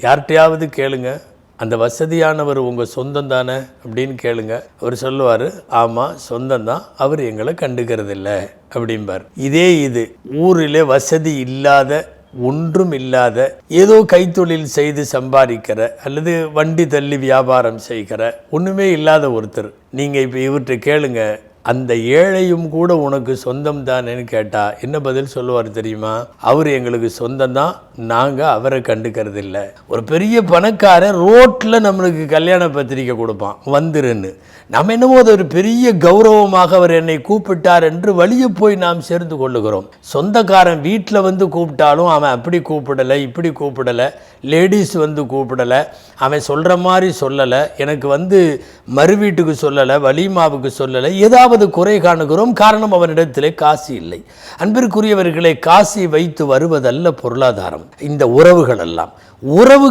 யார்கிட்டையாவது கேளுங்க. அந்த வசதியானவர் உங்கள் சொந்தம் தானே அப்படின்னு கேளுங்க. அவர் சொல்லுவார் ஆமாம் சொந்தம் தான். அவர் எங்களை கண்டுக்கிறது இல்லை அப்படிம்பார். இதே இது ஊரில் வசதி இல்லாத ஒன்றும் இல்லாத ஏதோ கைத்தொழில் செய்து சம்பாதிக்கிற அல்லது வண்டி தள்ளி வியாபாரம் செய்கிற ஒன்றுமே இல்லாத ஒருத்தர். நீங்கள் இப்போ இவர்கிட்ட கேளுங்க அந்த ஏழையும் கூட உனக்கு சொந்தம் தானேன்னு கேட்டால் என்ன பதில் சொல்லுவார் தெரியுமா? அவர் எங்களுக்கு சொந்தம் தான் நாங்கள் அவரை கண்டுக்கிறது இல்லை ஒரு பெரிய பணக்காரன் ரோட்டில் நம்மளுக்கு கல்யாண பத்திரிக்கை கொடுப்பான் வந்துருன்னு. நம்ம என்னமோ அது ஒரு பெரிய கௌரவமாக அவர் என்னை கூப்பிட்டார் என்று வழியே போய் நாம் சேர்ந்து கொள்ளுகிறோம். சொந்தக்காரன் வீட்டில் வந்து கூப்பிட்டாலும் அவன் அப்படி கூப்பிடலை இப்படி கூப்பிடலை லேடிஸ் வந்து கூப்பிடலை அவன் சொல்கிற மாதிரி சொல்லலை எனக்கு வந்து மறு வீட்டுக்கு சொல்லலை வலிமாவுக்கு சொல்லலை ஏதாவது குறை காணுகிறோம். காரணம் அவனிடத்திலே காசு இல்லை. அன்பிற்குரியவர்களை காசி வைத்து வருவதல்ல பொருளாதாரம். இந்த உறவுகள் எல்லாம் உறவு